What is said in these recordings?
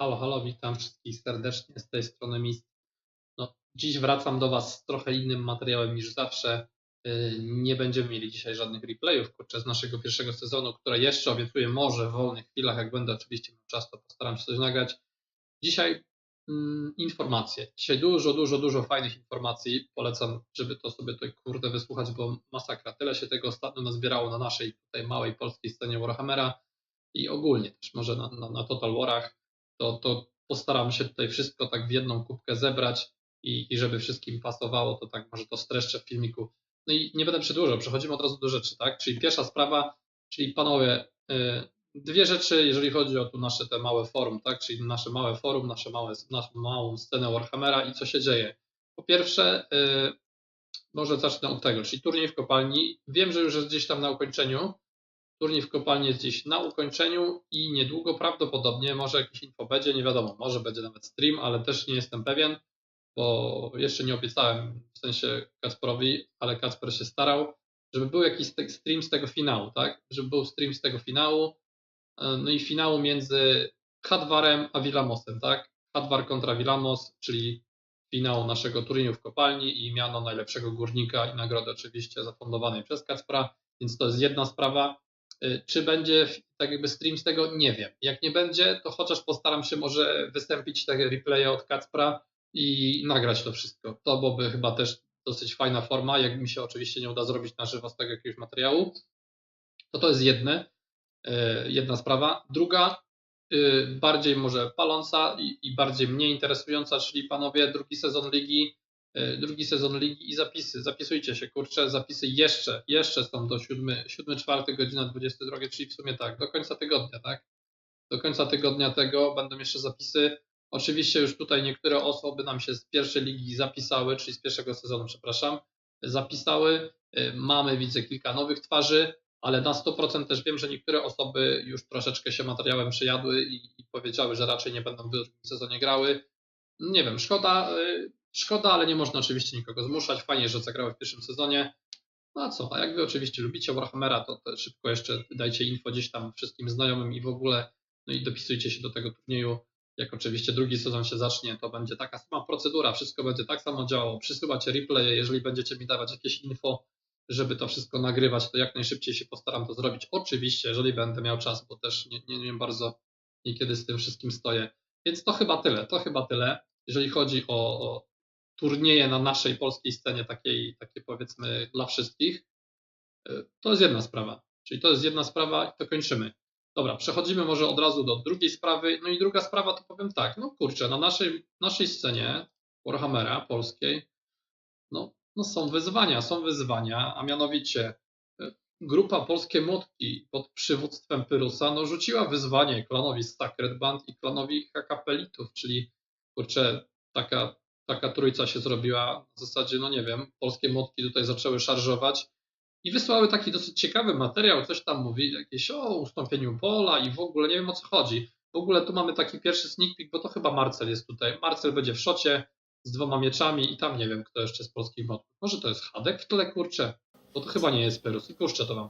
Halo, halo, witam wszystkich serdecznie z tej strony Mist. No, dziś wracam do Was z trochę innym materiałem niż zawsze. Yy, Nie będziemy mieli dzisiaj żadnych replayów podczas naszego pierwszego sezonu, które jeszcze obiecuję może w wolnych chwilach, jak będę oczywiście miał czas, to postaram się coś nagrać. Dzisiaj mm, informacje. Dzisiaj dużo, dużo, dużo fajnych informacji. Polecam, żeby to sobie tutaj kurde wysłuchać, bo masakra. Tyle się tego ostatnio nazbierało na naszej tutaj małej polskiej scenie Warhammera i ogólnie też może na, na, na Total Warach to, to postaram się tutaj wszystko tak w jedną kubkę zebrać i, i żeby wszystkim pasowało, to tak może to streszczę w filmiku. No i nie będę przedłużał, przechodzimy od razu do rzeczy, tak? Czyli pierwsza sprawa, czyli panowie, y, dwie rzeczy, jeżeli chodzi o tu nasze te małe forum, tak? Czyli nasze małe forum, nasze małe, naszą małą scenę Warhammera i co się dzieje. Po pierwsze, y, może zacznę od tego, czyli turniej w kopalni. Wiem, że już jest gdzieś tam na ukończeniu, Turniej w kopalni jest gdzieś na ukończeniu i niedługo prawdopodobnie może jakiś info będzie, nie wiadomo, może będzie nawet stream, ale też nie jestem pewien, bo jeszcze nie obiecałem w sensie Kacperowi, ale Kacper się starał, żeby był jakiś stream z tego finału, tak? Żeby był stream z tego finału, no i finału między Hadwarem a Villamosem, tak? Hadwar kontra Villamos, czyli finał naszego turnieju w kopalni i miano najlepszego górnika i nagrodę oczywiście zafundowanej przez Kacpra, więc to jest jedna sprawa. Y, czy będzie tak jakby stream z tego? Nie wiem. Jak nie będzie, to chociaż postaram się może wystąpić takie replaye od Kacpra i nagrać to wszystko. To byłoby chyba też dosyć fajna forma, jak mi się oczywiście nie uda zrobić na żywo z tego jakiegoś materiału. To to jest jedne, y, jedna sprawa. Druga, y, bardziej może paląca i, bardziej mnie interesująca, czyli panowie, drugi sezon ligi drugi sezon ligi i zapisy. Zapisujcie się, kurczę, zapisy jeszcze, jeszcze są do 7, 7 4 godzina 22, czyli w sumie tak, do końca tygodnia, tak? Do końca tygodnia tego będą jeszcze zapisy. Oczywiście już tutaj niektóre osoby nam się z pierwszej ligi zapisały, czyli z pierwszego sezonu, przepraszam, zapisały. E, mamy, widzę, kilka nowych twarzy, ale na 100% też wiem, że niektóre osoby już troszeczkę się materiałem przejadły i, i powiedziały, że raczej nie będą w drugim sezonie grały. Nie wiem, szkoda, e, Szkoda, ale nie można oczywiście nikogo zmuszać. Fajnie, że zagrały w pierwszym sezonie. No a co, a jak wy oczywiście lubicie Warhammera, to, to szybko jeszcze dajcie info gdzieś tam wszystkim znajomym i w ogóle, no i dopisujcie się do tego turnieju. Jak oczywiście drugi sezon się zacznie, to będzie taka sama procedura, wszystko będzie tak samo działało. Przysyłacie replay, jeżeli będziecie mi dawać jakieś info, żeby to wszystko nagrywać, to jak najszybciej się postaram to zrobić. Oczywiście, jeżeli będę miał czas, bo też nie, nie wiem bardzo niekiedy z tym wszystkim stoję. Więc to chyba tyle, to chyba tyle, jeżeli chodzi o turnieje na naszej polskiej scenie, takiej, takiej powiedzmy dla wszystkich. E, to jest jedna sprawa. Czyli to jest jedna sprawa i to kończymy. Dobra, przechodzimy może od razu do drugiej sprawy. No i druga sprawa to powiem tak, no kurczę, na naszej, naszej scenie Warhammera polskiej, no, no są wyzwania, są wyzwania, a mianowicie e, grupa Polskie Młotki pod przywództwem Pyrusa no, rzuciła wyzwanie klanowi Sacred Band i klanowi Hakapelitów, czyli kurczę, taka taka trójca się zrobiła. W zasadzie, no nie wiem, polskie młotki tutaj zaczęły szarżować i wysłały taki dosyć ciekawy materiał, coś tam mówi, jakieś o ustąpieniu pola i w ogóle nie wiem o co chodzi. W ogóle tu mamy taki pierwszy sneak peek, bo to chyba Marcel jest tutaj. Marcel będzie w szocie z dwoma mieczami i tam nie wiem, kto jeszcze z polskich młotków. Może to jest Hadek w tle, kurczę, bo to chyba nie jest Perus i puszczę to wam.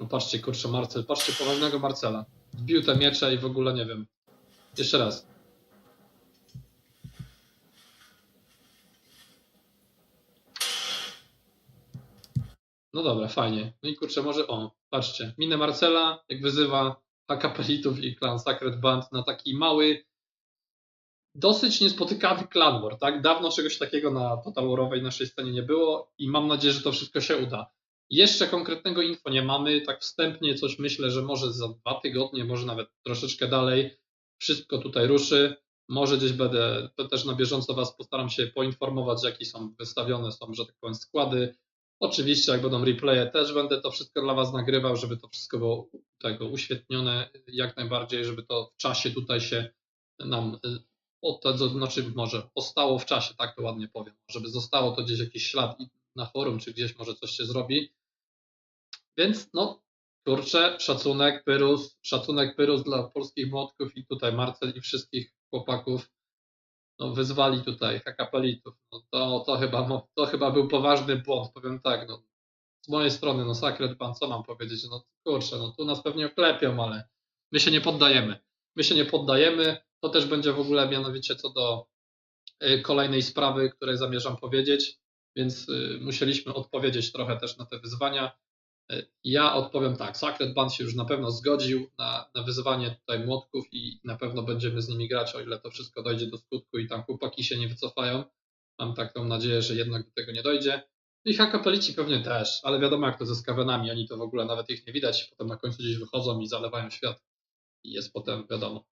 No patrzcie, kurczę, Marcel, patrzcie, poważnego Marcela. Wbił te miecze i w ogóle nie wiem. Jeszcze raz. No dobra, fajnie. No i kurczę, może o, patrzcie, minę Marcela, jak wyzywa Hakapelitów i klan Sacred Band na taki mały, dosyć niespotykany war, tak? Dawno czegoś takiego na Total Warowej naszej scenie nie było i mam nadzieję, że to wszystko się uda. Jeszcze konkretnego info nie mamy, tak wstępnie coś myślę, że może za dwa tygodnie, może nawet troszeczkę dalej wszystko tutaj ruszy. Może gdzieś będę też na bieżąco Was postaram się poinformować, jakie są wystawione są, że tak powiem, składy, Oczywiście, jak będą replaye, też będę to wszystko dla Was nagrywał, żeby to wszystko było tego uświetnione jak najbardziej, żeby to w czasie tutaj się nam to znaczy może ostało w czasie, tak to ładnie powiem, żeby zostało to gdzieś jakiś ślad na forum, czy gdzieś może coś się zrobi. Więc no, kurczę, szacunek Pyrus, szacunek Pyrus dla polskich młotków i tutaj Marcel i wszystkich chłopaków no, wyzwali tutaj hakapelitów. No, to, to, chyba, to chyba był poważny błąd, powiem tak. No, z mojej strony, no Sacred Pan, co mam powiedzieć? No kurczę, no tu nas pewnie oklepią, ale My się nie poddajemy. My się nie poddajemy. To też będzie w ogóle mianowicie co do y, kolejnej sprawy, której zamierzam powiedzieć, więc y, musieliśmy odpowiedzieć trochę też na te wyzwania. Ja odpowiem tak, Sacred Band się już na pewno zgodził na, na wyzwanie tutaj młotków i na pewno będziemy z nimi grać, o ile to wszystko dojdzie do skutku i tam chłopaki się nie wycofają. Mam taką nadzieję, że jednak do tego nie dojdzie. I hakapelici pewnie też, ale wiadomo jak to ze skawenami, oni to w ogóle nawet ich nie widać, potem na końcu gdzieś wychodzą i zalewają świat. I jest potem, wiadomo,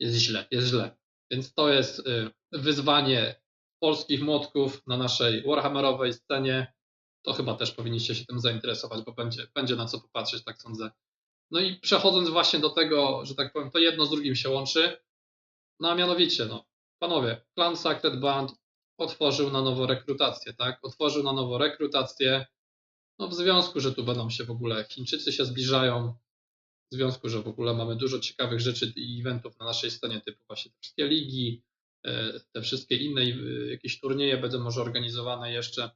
jest źle, jest źle. Więc to jest y, wyzwanie polskich młotków na naszej Warhammerowej scenie. To chyba też powinniście się tym zainteresować, bo będzie, będzie na co popatrzeć, tak sądzę. No i przechodząc właśnie do tego, że tak powiem, to jedno z drugim się łączy. No a mianowicie, no, panowie, Clan Sacred Band otworzył na nowo rekrutację, tak? Otworzył na nowo rekrutację. No w związku, że tu będą się w ogóle Chińczycy się zbliżają, w związku, że w ogóle mamy dużo ciekawych rzeczy i eventów na naszej scenie, typu właśnie te wszystkie ligi, e, te wszystkie inne e, jakieś turnieje będą może organizowane jeszcze.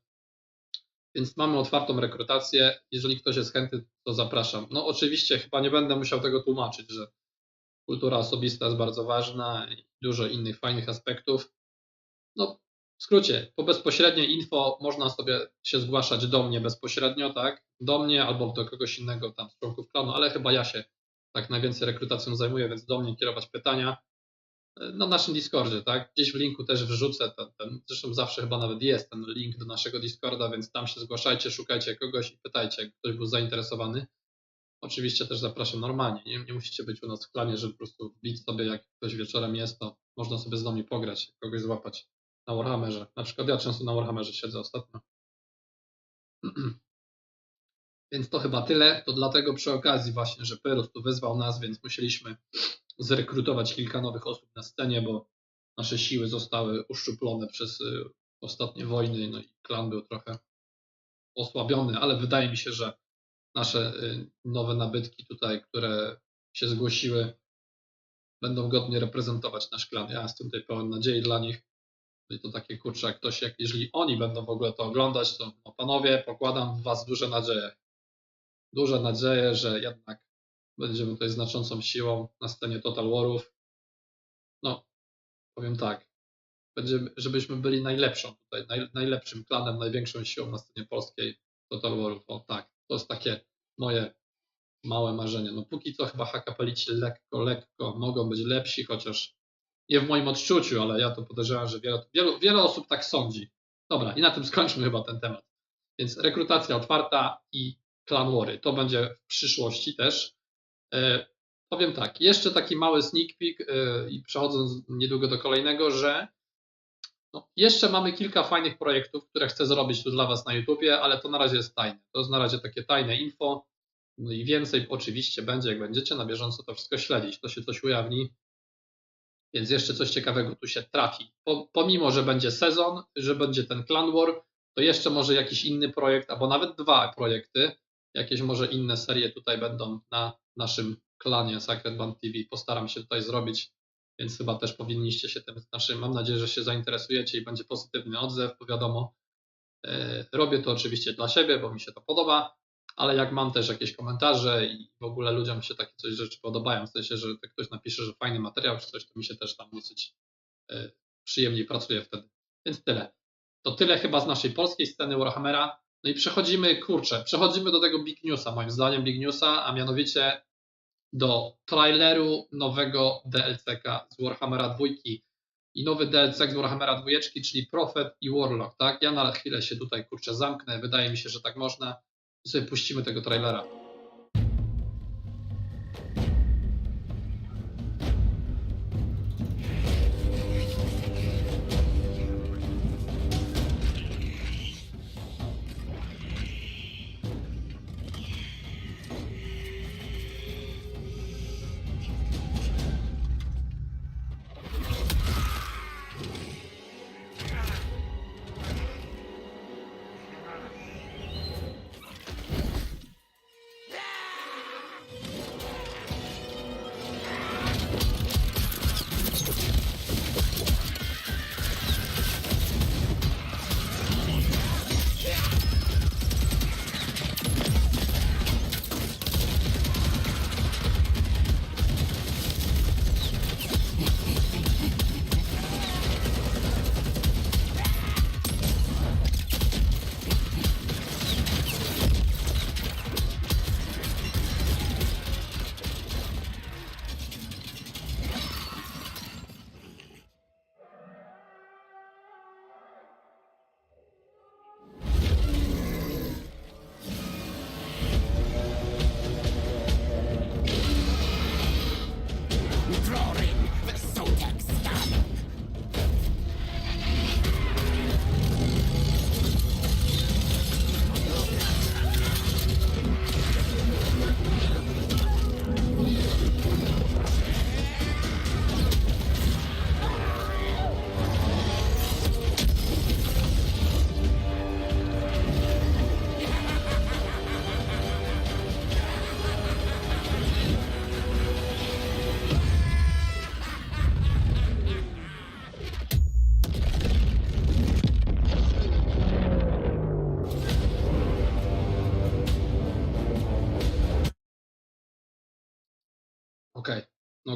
Więc mamy otwartą rekrutację. Jeżeli ktoś jest chętny, to zapraszam. No oczywiście chyba nie będę musiał tego tłumaczyć, że kultura osobista jest bardzo ważna i dużo innych fajnych aspektów. No w skrócie, po bezpośredniej info można sobie się zgłaszać do mnie bezpośrednio, tak? Do mnie albo do kogoś innego tam z członków klanu, ale chyba ja się tak najwięcej rekrutacją zajmuję, więc do mnie kierować pytania na naszym Discordzie, tak? Gdzieś w linku też wrzucę ten, ten, zresztą zawsze chyba nawet jest ten link do naszego Discorda, więc tam się zgłaszajcie, szukajcie kogoś i pytajcie, jak ktoś był zainteresowany. Oczywiście też zapraszam normalnie, nie, nie musicie być u nas w klanie, żeby po prostu wbić sobie, jak ktoś wieczorem jest, to można sobie z nami pograć, kogoś złapać na Warhammerze. Na przykład ja często na Warhammerze siedzę ostatnio. Więc to chyba tyle. To dlatego przy okazji właśnie, że Pyrrhus tu wyzwał nas, więc musieliśmy zrekrutować kilka nowych osób na scenie, bo nasze siły zostały uszczuplone przez y, ostatnie wojny, no i klan był trochę osłabiony, ale wydaje mi się, że nasze y, nowe nabytki tutaj, które się zgłosiły, będą godnie reprezentować nasz klan. Ja jestem tutaj pełen nadziei dla nich. No I to takie kurczę, jak ktoś, jak, jeżeli oni będą w ogóle to oglądać, to no panowie, pokładam w was duże nadzieje. Duże nadzieje, że jednak będziemy tutaj znaczącą siłą na scenie Total Warów. No, powiem tak, będziemy, żebyśmy byli najlepszą tutaj, naj, najlepszym klanem, największą siłą na scenie polskiej Total Warów. O tak, to jest takie moje małe marzenie. No póki co chyba hakapelici lekko, lekko mogą być lepsi, chociaż nie w moim odczuciu, ale ja to podejrzewam, że wiele, wielu, wiele osób tak sądzi. Dobra, i na tym skończmy chyba ten temat. Więc rekrutacja otwarta i Clan Wary. To będzie w przyszłości też. E, powiem tak, jeszcze taki mały sneak peek e, i przechodząc niedługo do kolejnego, że no, jeszcze mamy kilka fajnych projektów, które chcę zrobić tu dla Was na YouTubie, ale to na razie jest tajne. To jest na razie takie tajne info. No i więcej oczywiście będzie, jak będziecie na bieżąco to wszystko śledzić. To się coś ujawni, więc jeszcze coś ciekawego tu się trafi. Po, pomimo, że będzie sezon, że będzie ten Clan War, to jeszcze może jakiś inny projekt, albo nawet dwa projekty, jakieś może inne serie tutaj będą na naszym klanie Sacred Band TV. Postaram się tutaj zrobić, więc chyba też powinniście się tym, znaczy mam nadzieję, że się zainteresujecie i będzie pozytywny odzew, bo wiadomo, e, robię to oczywiście dla siebie, bo mi się to podoba, ale jak mam też jakieś komentarze i w ogóle ludziom się takie coś rzeczy podobają, w sensie, że ktoś napisze, że fajny materiał czy coś, to mi się też tam dosyć e, przyjemniej pracuje wtedy. Więc tyle. To tyle chyba z naszej polskiej sceny Warhammera. No i przechodzimy, kurczę, przechodzimy do tego Big Newsa, moim zdaniem Big Newsa, a mianowicie do traileru nowego DLC-ka z Warhammera 2 i nowy DLC z Warhammera 2, czyli Prophet i Warlock, tak? Ja na chwilę się tutaj, kurczę, zamknę, wydaje mi się, że tak można i sobie puścimy tego trailera.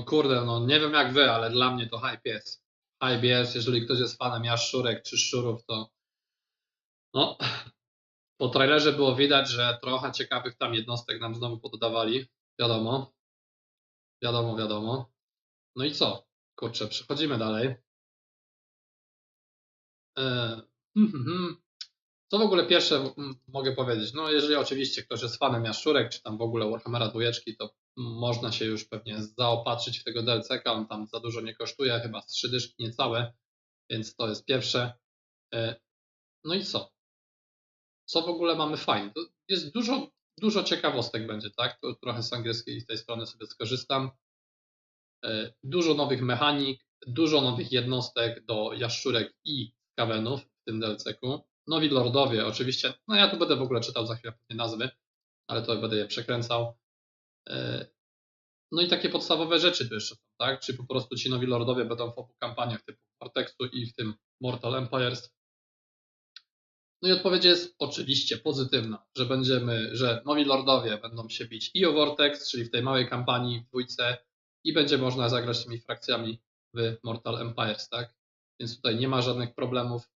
Kurde, no nie wiem jak wy, ale dla mnie to hype jest. Hype jest, jeżeli ktoś jest fanem jaszczurek czy szczurów, to no po trailerze było widać, że trochę ciekawych tam jednostek nam znowu poddawali. Wiadomo. Wiadomo, wiadomo. No i co? Kurczę, przechodzimy dalej. Hmm, Co w ogóle pierwsze mogę powiedzieć? No jeżeli oczywiście ktoś jest fanem jaszczurek, czy tam w ogóle Warhammera dwójeczki, to można się już pewnie zaopatrzyć w tego DLC-ka, on tam za dużo nie kosztuje, chyba z trzy dyszki niecałe, więc to jest pierwsze. Eee, no i co? Co w ogóle mamy fajne? To jest dużo, dużo ciekawostek będzie, tak? To trochę z angielskiej z tej strony sobie skorzystam. Eee, Dużo nowych mechanik, dużo nowych jednostek do jaszczurek i kawenów w tym DLC-ku. Nowi lordowie, oczywiście. No ja tu będę w ogóle czytał za chwilę nazwy, ale to będę je przekręcał. E, No i takie podstawowe rzeczy tu jeszcze tak? Czy po prostu ci nowi lordowie będą w obu kampaniach typu Vortexu i w tym Mortal Empires. No i odpowiedź jest oczywiście pozytywna, że będziemy, że nowi lordowie będą się bić i o Vortex, czyli w tej małej kampanii w dwójce i będzie można zagrać tymi frakcjami w Mortal Empires, tak? Więc tutaj nie ma żadnych problemów.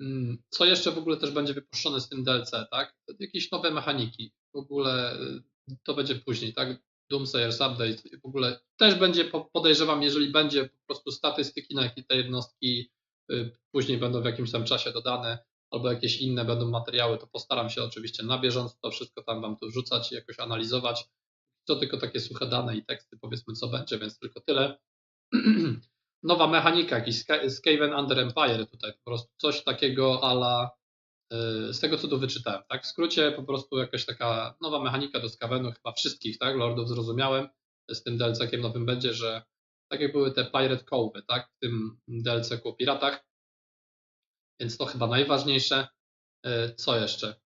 Mm, Co jeszcze w ogóle też będzie wypuszczone z tym DLC, tak? Jakieś nowe mechaniki. W ogóle y, to będzie później, tak? Doomsayers Update w ogóle też będzie, po- podejrzewam, jeżeli będzie po prostu statystyki, na jakie te jednostki y, później będą w jakimś tam czasie dodane, albo jakieś inne będą materiały, to postaram się oczywiście na bieżąco to wszystko tam wam tu wrzucać i jakoś analizować. To tylko takie suche dane i teksty, powiedzmy co będzie, więc tylko tyle. Nowa mechanika, jakiś Ska- Skaven Under Empire tutaj, po prostu coś takiego ala y, z tego co tu wyczytałem, tak? W skrócie po prostu jakaś taka nowa mechanika do Skavenu, chyba wszystkich, tak? Lordów zrozumiałem, z tym DLC-kiem nowym będzie, że tak jak były te Pirate Cove, tak? W tym DLC-ku o piratach, więc to chyba najważniejsze. Y, Co jeszcze?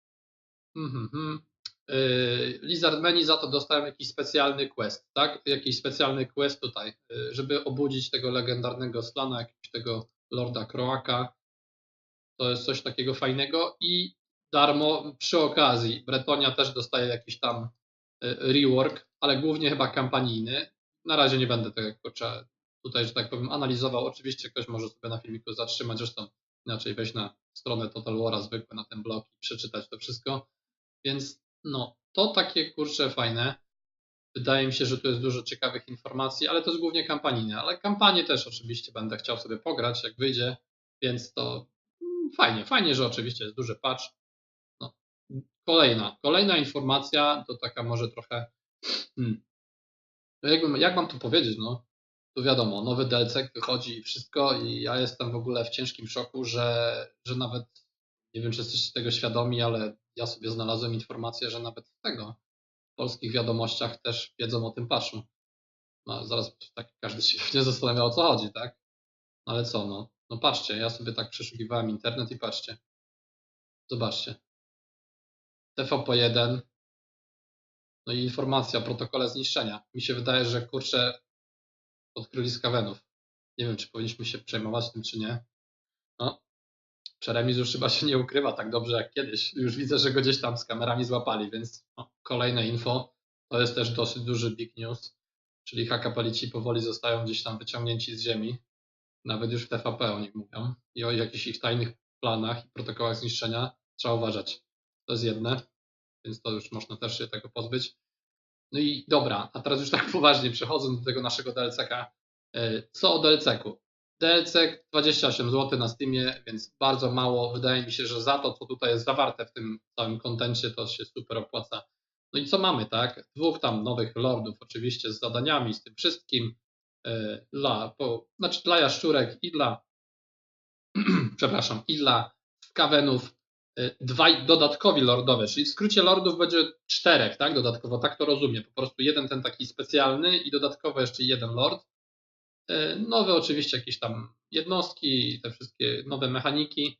Mhm, mhm. Y, Lizard Menu za to dostałem jakiś specjalny quest, tak? Jakiś specjalny quest tutaj, y, żeby obudzić tego legendarnego slana, jakiegoś tego Lorda Croaka. To jest coś takiego fajnego i darmo przy okazji Bretonia też dostaje jakiś tam y, rework, ale głównie chyba kampanijny. Na razie nie będę tego kurczę, tutaj, że tak powiem, analizował. Oczywiście ktoś może sobie na filmiku zatrzymać, zresztą inaczej wejść na stronę Total War'a zwykłe, na ten blog i przeczytać to wszystko. Więc no, to takie kurcze fajne. Wydaje mi się, że tu jest dużo ciekawych informacji, ale to jest głównie kampanijne. Ale kampanię też oczywiście będę chciał sobie pograć, jak wyjdzie, więc to mm, fajnie, fajnie, że oczywiście jest duży patch. No. Kolejna, kolejna informacja, to taka może trochę. Hmm. No jakbym, jak mam tu powiedzieć, no? To wiadomo, nowy DLC wychodzi i wszystko, i ja jestem w ogóle w ciężkim szoku, że, że nawet nie wiem, czy jesteście tego świadomi, ale ja sobie znalazłem informację, że nawet tego w polskich wiadomościach też wiedzą o tym patchu. No, zaraz tak każdy się pewnie zastanawia o co chodzi, tak? No, ale co, no, no patrzcie, ja sobie tak przeszukiwałem internet i patrzcie. Zobaczcie. TVP1. No i informacja o protokole zniszczenia. Mi się wydaje, że kurczę odkryli skawenów. Nie wiem, czy powinniśmy się przejmować tym, czy nie. No, Przeremiz już chyba się nie ukrywa tak dobrze jak kiedyś. Już widzę, że go gdzieś tam z kamerami złapali, więc no, kolejne info. To jest też dosyć duży big news, czyli hakapelici powoli zostają gdzieś tam wyciągnięci z ziemi. Nawet już w TVP o nich mówią. I o jakichś ich tajnych planach i protokołach zniszczenia trzeba uważać. To jest jedne, więc to już można też się tego pozbyć. No i dobra, a teraz już tak poważnie przechodząc do tego naszego DLC-ka. E, Co o DLC-ku? DLC 28 zł na Steamie, więc bardzo mało. Wydaje mi się, że za to, co tutaj jest zawarte w tym całym kontencie, to się super opłaca. No i co mamy, tak? Dwóch tam nowych lordów, oczywiście z zadaniami, z tym wszystkim. e, Dla, po, znaczy dla jaszczurek i dla, przepraszam, i dla skawenów e, dwaj dodatkowi lordowe, czyli w skrócie lordów będzie czterech, tak? Dodatkowo, tak to rozumiem. Po prostu jeden ten taki specjalny i dodatkowo jeszcze jeden lord. E, Nowe oczywiście jakieś tam jednostki, te wszystkie nowe mechaniki.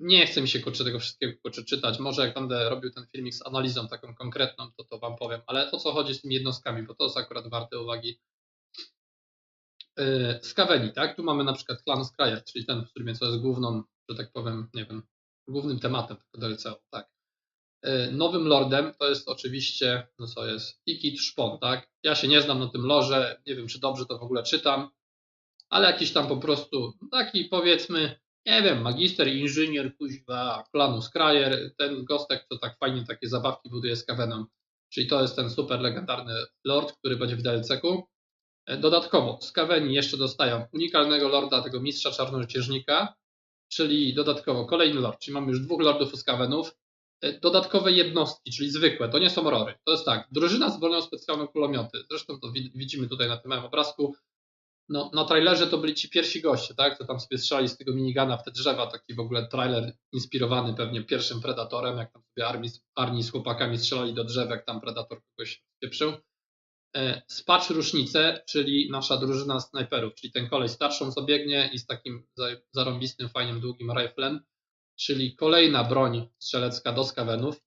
Nie chce mi się kurczę tego wszystkiego kurczę, czytać. Może jak będę robił ten filmik z analizą taką konkretną, to to wam powiem. Ale o co chodzi z tymi jednostkami, bo to jest akurat warte uwagi. Skaveni, tak? Tu mamy na przykład Clan Skyer, czyli ten, w którym co jest główną, że tak powiem, nie wiem, głównym tematem tego DLC, tak. E, Nowym lordem to jest oczywiście, no co jest, Ikit Szpon, tak? Ja się nie znam na tym lorze, nie wiem czy dobrze to w ogóle czytam, ale jakiś tam po prostu taki powiedzmy, nie wiem, magister, inżynier, kuźwa, klanu Skrajer, ten gostek, co tak fajnie takie zabawki buduje z Kavenem. Czyli to jest ten super legendarny lord, który będzie w DLC-ku. E, Dodatkowo z Kaveni jeszcze dostają unikalnego lorda, tego mistrza czarnorycieżnika, czyli dodatkowo kolejny lord, czyli mamy już dwóch lordów. E, Dodatkowe jednostki, czyli zwykłe, to nie są rory. To jest tak, drużyna z bronią specjalną kulomioty. Zresztą to wi- widzimy tutaj na tym małym obrazku. No, na trailerze to byli ci pierwsi goście, tak? Co tam sobie strzelali z tego minigana w te drzewa. Taki w ogóle trailer inspirowany pewnie pierwszym Predatorem, jak tam sobie armii, armii z chłopakami strzelali do drzew, jak tam Predator kogoś pieprzył. E, Spacz rusznicę, czyli nasza drużyna snajperów, czyli ten kolej starszą co biegnie i z takim za- zarąbistym, fajnym, długim riflem, czyli kolejna broń strzelecka do skawenów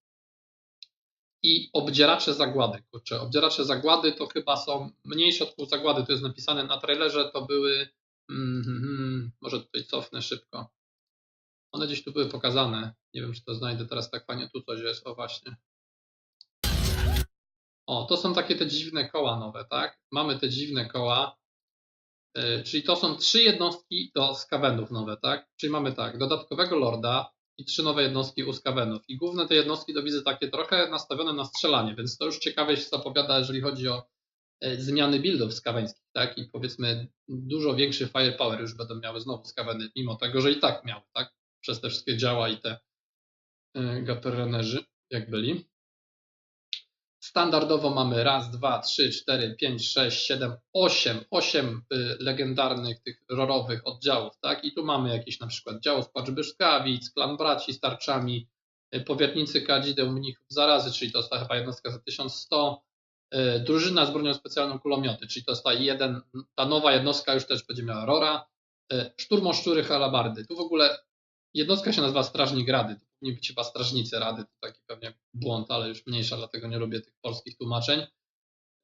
i obdzieracze zagłady. Kurczę, obdzieracze zagłady to chyba są mniejsze od pół zagłady, to jest napisane na trailerze, to były, mm, mm, może tutaj cofnę szybko. One gdzieś tu były pokazane. Nie wiem, czy to znajdę teraz tak fajnie. Tu coś jest, o właśnie. O, to są takie te dziwne koła nowe, tak? Mamy te dziwne koła. Yy, czyli to są trzy jednostki do skawenów nowe, tak? Czyli mamy tak, dodatkowego lorda i trzy nowe jednostki u skawenów. I główne te jednostki to widzę takie trochę nastawione na strzelanie, więc to już ciekawie się zapowiada, jeżeli chodzi o e, zmiany buildów skaweńskich, tak? I powiedzmy dużo większy firepower już będą miały znowu skaweny, mimo tego, że i tak miały, tak? Przez te wszystkie działa i te y, gaperenerzy, jak byli. Standardowo mamy raz, dwa, trzy, cztery, pięć, sześć, siedem, osiem, osiem y, legendarnych tych rorowych oddziałów, tak? I tu mamy jakiś na przykład dział Spacz Byszkawic, Klan Braci z tarczami, y, Powiernicy Kadzideł Mnichów Zarazy, czyli to jest ta chyba jednostka za 1100, y, drużyna z bronią specjalną kulomioty, czyli to jest ta jeden, ta nowa jednostka już też będzie miała Rora, Szturmoszczury Halabardy. Tu w ogóle jednostka się nazywa Strażnik Rady, powinni być chyba Strażnicy Rady, to taki pewnie błąd, ale już mniejsza, dlatego nie lubię tych polskich tłumaczeń.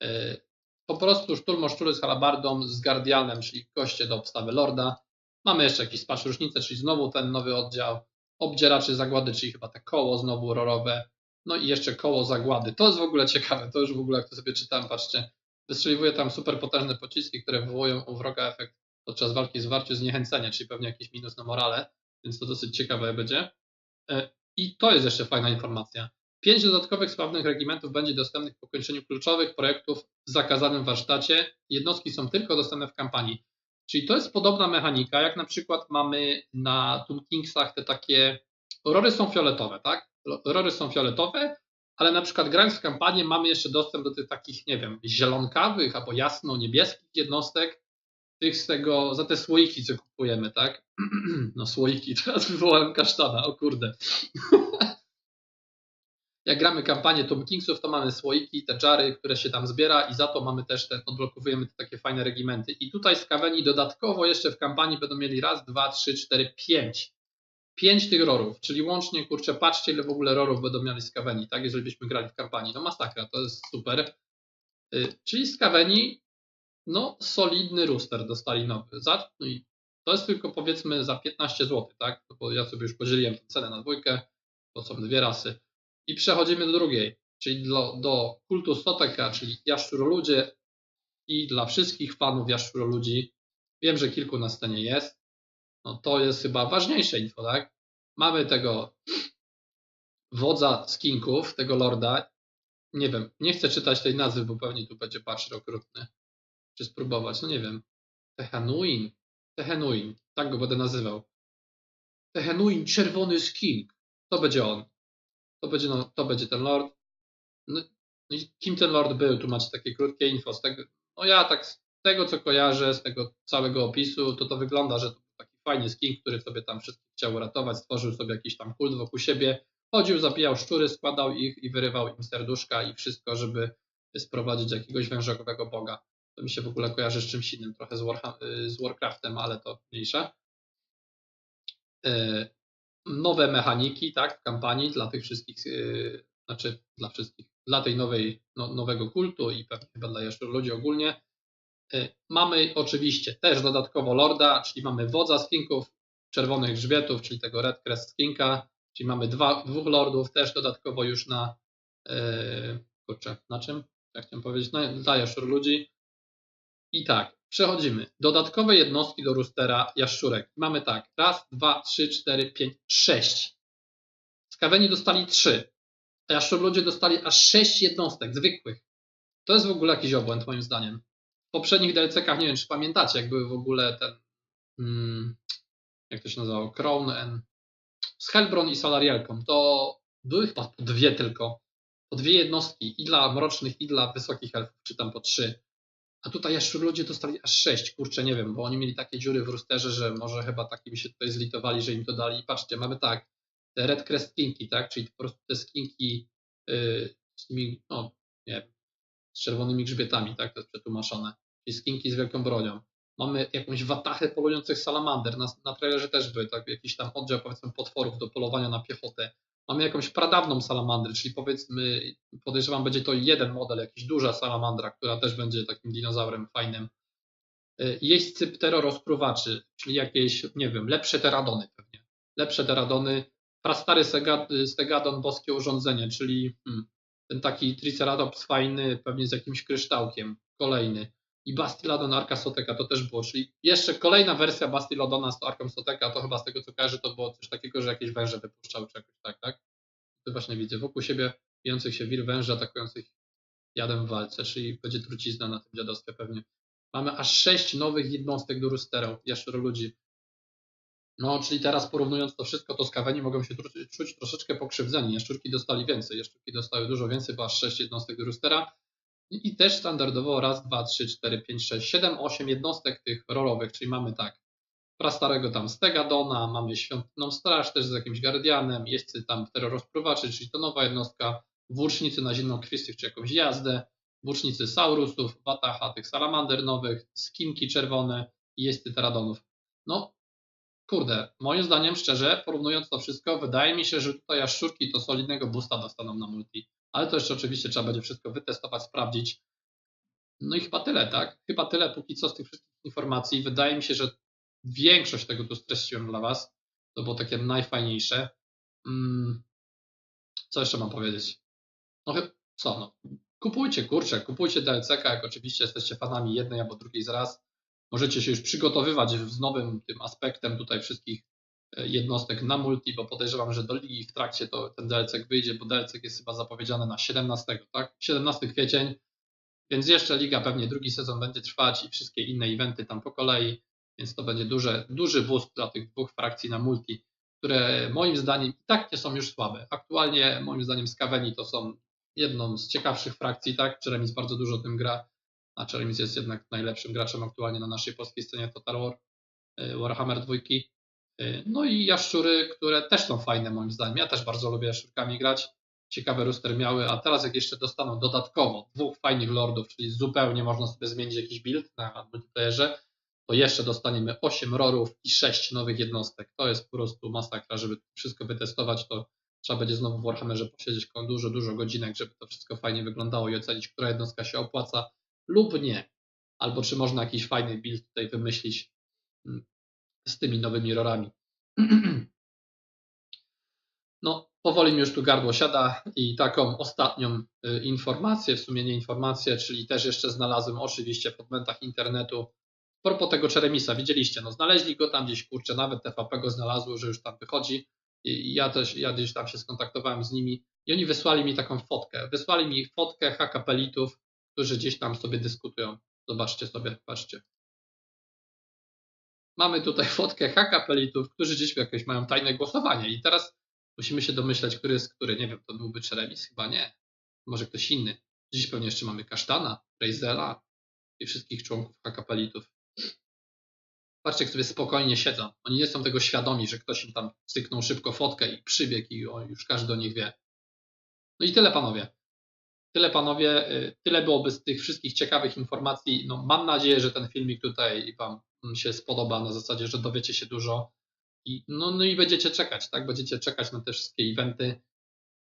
Yy, Po prostu szturmoszczury z halabardą, z Guardianem, czyli goście do obstawy Lorda. Mamy jeszcze jakiś spacz różnicę, czyli znowu ten nowy oddział. Obdzieraczy zagłady, czyli chyba te koło znowu rorowe. No i jeszcze koło zagłady. To jest w ogóle ciekawe, to już w ogóle jak to sobie czytałem, patrzcie. Wystrzeliwuje tam super potężne pociski, które wywołują u wroga efekt podczas walki zwarciu zniechęcenia, czyli pewnie jakiś minus na morale, więc to dosyć ciekawe będzie. E, I to jest jeszcze fajna informacja. Pięć dodatkowych sprawnych regimentów będzie dostępnych po kończeniu kluczowych projektów w zakazanym warsztacie. Jednostki są tylko dostępne w kampanii. Czyli to jest podobna mechanika, jak na przykład mamy na Tomb Kingsach te takie. Rory są fioletowe, tak? Rory są fioletowe, ale na przykład grając w kampanię mamy jeszcze dostęp do tych takich, nie wiem, zielonkawych albo jasno-niebieskich jednostek, tych z tego, za te słoiki, co kupujemy, tak? No słoiki, teraz wywołałem kasztana, o kurde. Jak gramy kampanię Tom Kingsów, to mamy słoiki, te czary, które się tam zbiera i za to mamy też ten, odblokowujemy te takie fajne regimenty. I tutaj z dodatkowo jeszcze w kampanii będą mieli raz, dwa, trzy, cztery, pięć. Pięć tych rorów, czyli łącznie, kurczę, patrzcie ile w ogóle rorów będą mieli z tak? Jeżeli byśmy grali w kampanii. No masakra, to jest super. Y, Czyli z no solidny rooster dostali nowy. Za, no to jest tylko powiedzmy za 15 zł, tak? No bo ja sobie już podzieliłem tę cenę na dwójkę, to są dwie rasy. I przechodzimy do drugiej, czyli do, do kultu Stoteka, czyli Jaszczuroludzie i dla wszystkich fanów Jaszczuroludzi. Wiem, że kilku na scenie jest. No to jest chyba ważniejsze info, tak? Mamy tego wodza skinków, tego lorda. Nie wiem, nie chcę czytać tej nazwy, bo pewnie tu będzie patch okrutny. Czy spróbować, no nie wiem. Tehanuin. Tehenuin, tak go będę nazywał. Tehenuin, czerwony skink. To będzie on. To będzie, no, to będzie ten lord. No, no kim ten lord był? Tu macie takie krótkie info. Z tego, no ja tak z tego, co kojarzę, z tego całego opisu, to to wygląda, że to taki fajny skink, który sobie tam wszystkich chciał uratować, stworzył sobie jakiś tam kult wokół siebie, chodził, zabijał szczury, składał ich i wyrywał im serduszka i wszystko, żeby sprowadzić jakiegoś wężowego boga. To mi się w ogóle kojarzy z czymś innym, trochę z, Warha- y, z Warcraftem, ale to mniejsze. Y, Nowe mechaniki, tak, w kampanii dla tych wszystkich, y, znaczy dla wszystkich, dla tej nowej, no, nowego kultu i pewnie chyba dla jeszcze ludzi ogólnie. Mamy oczywiście też dodatkowo Lorda, czyli mamy wodza skinków, czerwonych grzbietów, czyli tego Red Crest Skinka. Czyli mamy dwa, dwóch lordów też dodatkowo już na kurczę, na czym? Jak chciałem powiedzieć, no, dla jaszczur ludzi. I tak, przechodzimy. Dodatkowe jednostki do roostera jaszczurek. Mamy tak, raz, dwa, trzy, cztery, pięć, sześć. Skaweni dostali trzy, a jaszczur ludzie dostali aż sześć jednostek zwykłych. To jest w ogóle jakiś obłęd moim zdaniem. W poprzednich DLC-kach, nie wiem czy pamiętacie, jak były w ogóle ten, hmm, jak to się nazywało, Crown and z Helbron i Solarielką, to były chyba po dwie tylko, po dwie jednostki, i dla mrocznych, i dla wysokich elfów, czy tam po trzy. A tutaj jeszcze ludzie dostali aż sześć, kurczę, nie wiem, bo oni mieli takie dziury w rusterze, że może chyba taki by się tutaj zlitowali, że im to dali. I patrzcie, mamy tak, te Red Crest skinki, tak, czyli po prostu te skinki yy, z tymi, no, nie z czerwonymi grzbietami, tak, to jest przetłumaczone, czyli skinki z wielką bronią. Mamy jakąś watachę polujących salamander, na, na trailerze też były, tak, jakiś tam oddział, powiedzmy, potworów do polowania na piechotę. Mamy jakąś pradawną salamandrę, czyli powiedzmy, podejrzewam, będzie to jeden model, jakiś duża salamandra, która też będzie takim dinozaurem fajnym. Y, jeźdźcy pterorozpruwaczy, czyli jakieś, nie wiem, lepsze teradony pewnie. Lepsze teradony, prastary stegadon, boskie urządzenie, czyli hmm, ten taki triceratops fajny, pewnie z jakimś kryształkiem, kolejny. I Bastiladon Arka Soteka to też było, czyli jeszcze kolejna wersja Bastiladona z Arką Soteka, to chyba z tego co kojarzę, to było coś takiego, że jakieś węże wypuszczały czy jakoś tak, tak? To właśnie widzę wokół siebie bijących się wir węży atakujących jadem w walce, czyli będzie trucizna na tym dziadostwie pewnie. Mamy aż sześć nowych jednostek do Roostera, jaszczur ludzi. No, czyli teraz porównując to wszystko, to skaweni mogą się czuć troszeczkę pokrzywdzeni. Jaszczurki dostali więcej, jaszczurki dostały dużo więcej, bo aż sześć jednostek do Roostera. I też standardowo raz, dwa, trzy, cztery, pięć, sześć, siedem, osiem jednostek tych rolowych, czyli mamy tak prastarego tam Stegadona, mamy Świątynną Straż też z jakimś Guardianem, jeźdźcy tam terrorozpruwaczy, czyli to nowa jednostka, włócznicy na zimną krwistych czy jakąś jazdę, włócznicy Saurusów, Wataha, tych Salamander nowych, skinki czerwone jeźdźcy Teradonów. No, kurde, moim zdaniem szczerze, porównując to wszystko, wydaje mi się, że tutaj jaszczurki to solidnego boosta dostaną na multi ale to jeszcze oczywiście trzeba będzie wszystko wytestować, sprawdzić. No i chyba tyle, tak? Chyba tyle póki co z tych wszystkich informacji. Wydaje mi się, że większość tego tu streściłem dla Was. To było takie najfajniejsze. Hmm. Co jeszcze mam powiedzieć? No co, no. Kupujcie kurczę, kupujcie DLCK, jak oczywiście jesteście fanami jednej albo drugiej z. Możecie się już przygotowywać z nowym tym aspektem tutaj wszystkich jednostek na multi, bo podejrzewam, że do ligi w trakcie to ten DLC wyjdzie, bo DLC jest chyba zapowiedziany na 17, tak? 17 kwiecień, więc jeszcze liga pewnie drugi sezon będzie trwać i wszystkie inne eventy tam po kolei, więc to będzie duże, duży boost dla tych dwóch frakcji na multi, które moim zdaniem i tak nie są już słabe. Aktualnie moim zdaniem Skaveni to są jedną z ciekawszych frakcji, tak? Jeremis bardzo dużo tym gra, a Jeremis jest jednak najlepszym graczem aktualnie na naszej polskiej scenie Total War, y, Warhammer 2. Y, no i jaszczury, które też są fajne moim zdaniem. Ja też bardzo lubię jaszczurkami grać. Ciekawe rooster miały, a teraz jak jeszcze dostaną dodatkowo dwóch fajnych lordów, czyli zupełnie można sobie zmienić jakiś build na multiplayerze, to jeszcze dostaniemy 8 rorów i 6 nowych jednostek. To jest po prostu masakra, żeby wszystko wytestować, to trzeba będzie znowu w Warhammerze posiedzieć dużo, dużo godzinek, żeby to wszystko fajnie wyglądało i ocenić, która jednostka się opłaca lub nie. Albo czy można jakiś fajny build tutaj wymyślić mm, z tymi nowymi rorami. No, powoli mi już tu gardło siada i taką ostatnią y, informację, w sumie nie informację, czyli też jeszcze znalazłem oczywiście w podmentach internetu propos tego Czeremisa, widzieliście, no znaleźli go tam gdzieś, kurczę, nawet TVP go znalazło, że już tam wychodzi i ja też, ja gdzieś tam się skontaktowałem z nimi i oni wysłali mi taką fotkę, wysłali mi fotkę hakapelitów, którzy gdzieś tam sobie dyskutują. Zobaczcie sobie, patrzcie. Mamy tutaj fotkę hakapelitów, którzy gdzieś jakieś mają tajne głosowanie i teraz musimy się domyślać, który jest który. Nie wiem, to byłby Czeremis? Chyba nie. Może ktoś inny. Dziś pewnie jeszcze mamy Kasztana, Reizela i wszystkich członków hakapelitów. Patrzcie, jak sobie spokojnie siedzą. Oni nie są tego świadomi, że ktoś im tam cyknął szybko fotkę i przybiegł i o, już każdy do nich wie. No i tyle panowie. Tyle panowie, y, tyle byłoby z tych wszystkich ciekawych informacji. No, mam nadzieję, że ten filmik tutaj Wam się spodoba na zasadzie, że dowiecie się dużo i, no, no i będziecie czekać, tak? Będziecie czekać na te wszystkie eventy,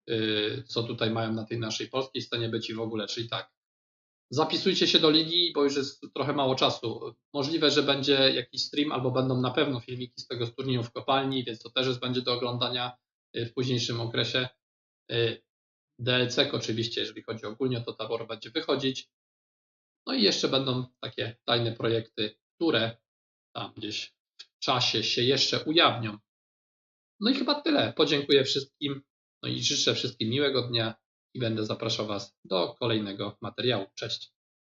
yy, co tutaj mają na tej naszej polskiej scenie być i w ogóle, czyli tak. Zapisujcie się do ligi, bo już jest trochę mało czasu. Możliwe, że będzie jakiś stream, albo będą na pewno filmiki z tego z turnieju w kopalni, więc to też jest, będzie do oglądania. w późniejszym okresie. DLC oczywiście, jeżeli chodzi ogólnie, to tabor będzie wychodzić. No i jeszcze będą takie tajne projekty, które tam gdzieś w czasie się jeszcze ujawnią. No i chyba tyle. Podziękuję wszystkim. No i życzę wszystkim miłego dnia i będę zapraszał Was do kolejnego materiału. Cześć.